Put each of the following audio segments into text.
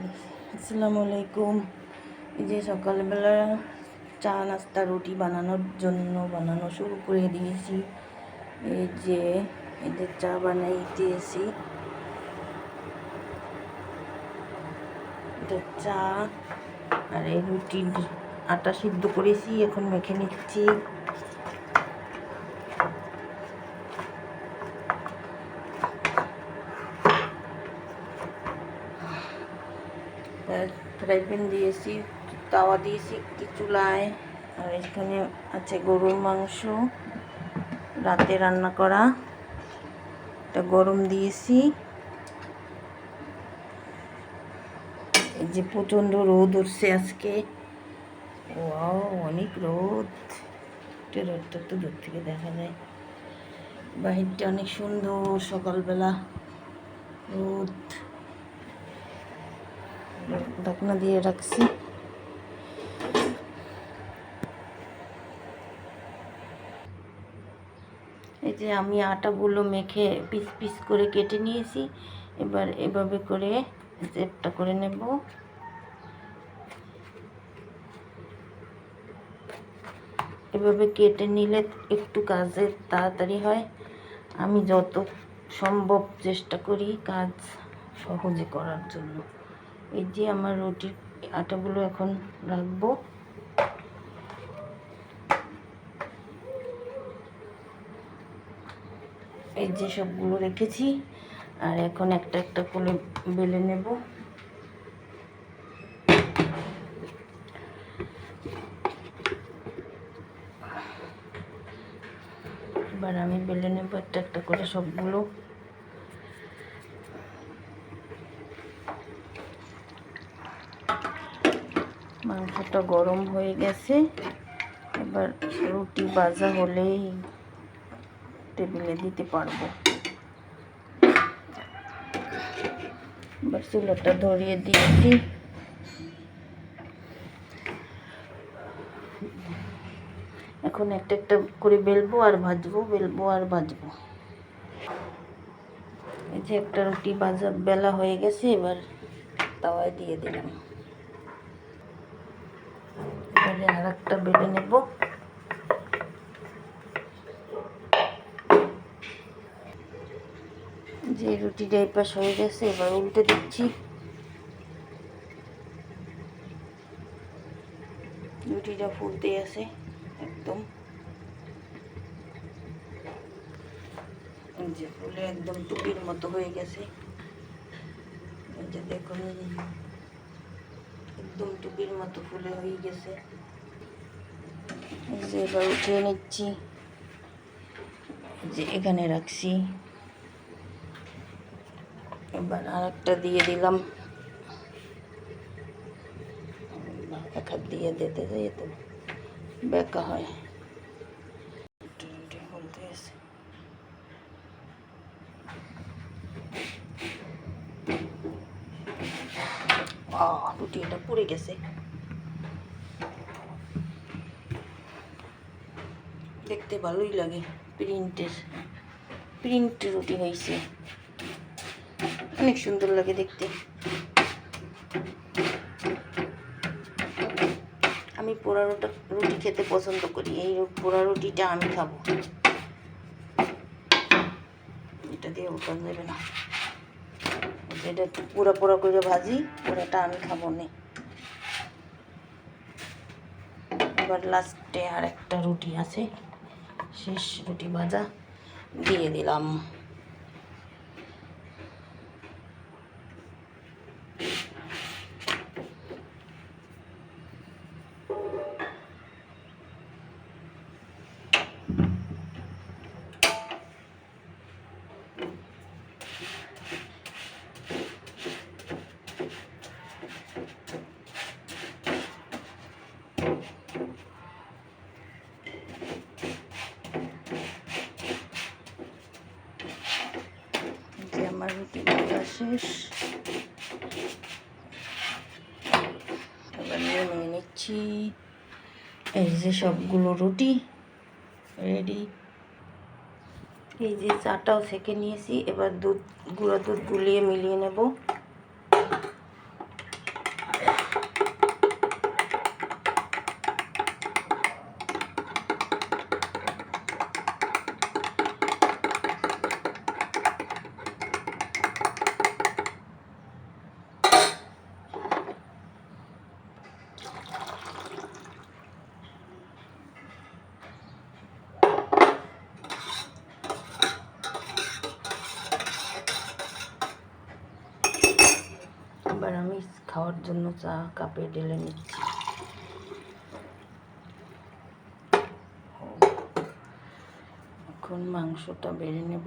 আসসালামু আলাইকুম। এই যে সকালবেলা চা, নাস্তা, রুটি বানানোর জন্য বানানো শুরু করে দিয়েছি। এই যে এদের চা বানাই দিয়েছি চা আর এই রুটির আটা সিদ্ধ করেছি, এখন মেখে নিচ্ছি। ফ্রাই প্যান দিয়েছি, তাওয়া দিয়েছি একটি চুলায় আর এখানে আছে গরুর মাংস, রাতে রান্না করা এটা গরম দিয়েছি। এই যে প্রচণ্ড রোদ উঠছে আজকে। ওয়াও, অনেক রোদ। এটা রোদটা তো দূর থেকে দেখা যায়। বাহিরটা অনেক সুন্দর, সকালবেলা রোদ। ঢাকনা দিয়ে রাখছি। এই যে আমি আটাগুলো মেখে পিস পিস করে কেটে নিয়েছি। এবার এভাবে করে চেপটা করে নেব। এভাবে কেটে নিলে একটু কাজে তাড়াতাড়ি হয়। আমি যত সম্ভব চেষ্টা করি কাজ সহজে করার জন্য। এই যে আমার রুটির আটাগুলো এখন রাখব। এই যে সবগুলো রেখেছি, আর এখন একটা একটা করে বেলে নেব। এবার আমি বেলে নেব একটা একটা করে সবগুলো। মাংসটা গরম হয়ে গেছে। এবার রুটি ভাজা হলেই টেবিলে দিতে পারব। এবার চুলাটা ধরিয়ে দিয়েছি। এখন একটা একটা করে বেলবো আর ভাজবো, বেলবো আর ভাজবো। এই যে একটা রুটি ভাজা বেলা হয়ে গেছে, এবার তাওয়ায় দিয়ে দিলাম এবারে আর একটা বেলে নেব। যে রুটিটা এই পাশ হয়ে গেছে, এবার উল্টে দিচ্ছি। রুটিটা ফুলতে আছে, একদম। যে ফুলে একদম টুপির মতো হয়ে গেছে। দেখুন একদম টুপির মতো ফুলে হয়ে গেছে। যে এবার উঠিয়ে নিচ্ছি। যে এখানে রাখছি। এবার আর একটা দিয়ে দিলাম। এক হাত দিয়ে দিতে যাই তো বেকা হয়। রুটি এটা পুড়ে গেছে। দেখতে ভালোই লাগে প্রিন্টের, প্রিন্ট রুটি হয়েছে। অনেক সুন্দর লাগে দেখতে। আমি পোড়া রুটা, রুটি খেতে পছন্দ করি, এই পোড়া রুটিটা আমি খাব। এটা দিয়ে ওটা যাবে না। এটা পোড়া পোড়া করে ভাজি, পোড়াটা আমি খাব না। এবার লাস্টে আর একটা রুটি আছে। শেষ রুটি ভাজা দিয়ে দিলাম যে আমার রুটি শেষ। এবার নিয়ে নিচ্ছি। এই যে সবগুলো রুটি রেডি। এই যে চাটাও সেঁকে নিয়েছি। এবার দুধ, গুঁড়া দুধ গুলিয়ে মিলিয়ে নেব। খাওয়ার জন্য চা কাপে ঢেলে নিচ্ছি। এখন মাংসটা বেড়ে নেব।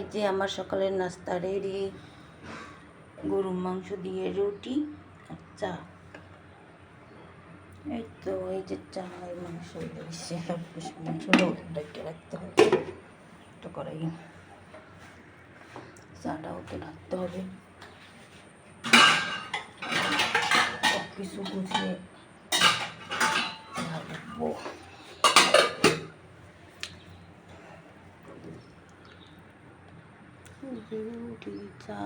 এই যে আমার সকালের নাস্তা রেডি। গরুর মাংস দিয়ে রুটি আর চা। এই তো, এই যে চা মাংস দিয়েছে মাংসটা ডেকে রাখতে হবে। তো করাই চাটাও তো রাখতে হবে। কিছু গুছিয়ে রাখব রুটি চা